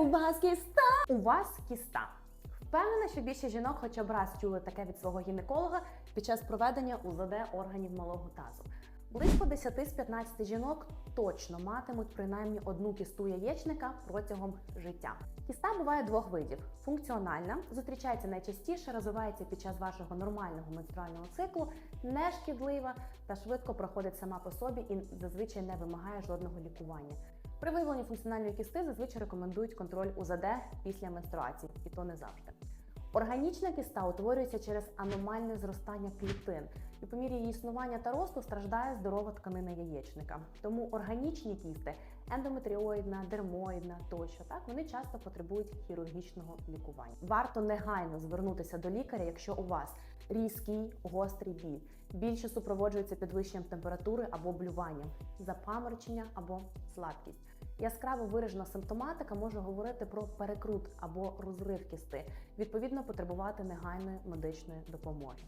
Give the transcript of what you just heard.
У вас кіста! У вас кіста. Впевнена, що більше жінок хоча б раз чули таке від свого гінеколога під час проведення УЗД органів малого тазу. Близько 10 з 15 жінок точно матимуть принаймні одну кісту яєчника протягом життя. Кіста буває двох видів: функціональна, зустрічається найчастіше, розвивається під час вашого нормального менструального циклу, нешкідлива та швидко проходить сама по собі і зазвичай не вимагає жодного лікування. При виявленні функціональної кісти зазвичай рекомендують контроль УЗД після менструації, і то не завжди. Органічна кіста утворюється через аномальне зростання клітин, і по мірі її існування та росту страждає здорова тканина яєчника. Тому органічні кісти ендометріоїдна, дермоїдна тощо, так вони часто потребують хірургічного лікування. Варто негайно звернутися до лікаря, якщо у вас різкий гострий біль, більше супроводжується підвищенням температури або блюванням, запаморочення або слабкість. Яскраво виражена симптоматика може говорити про перекрут або розрив кісти, відповідно потребувати негайної медичної допомоги.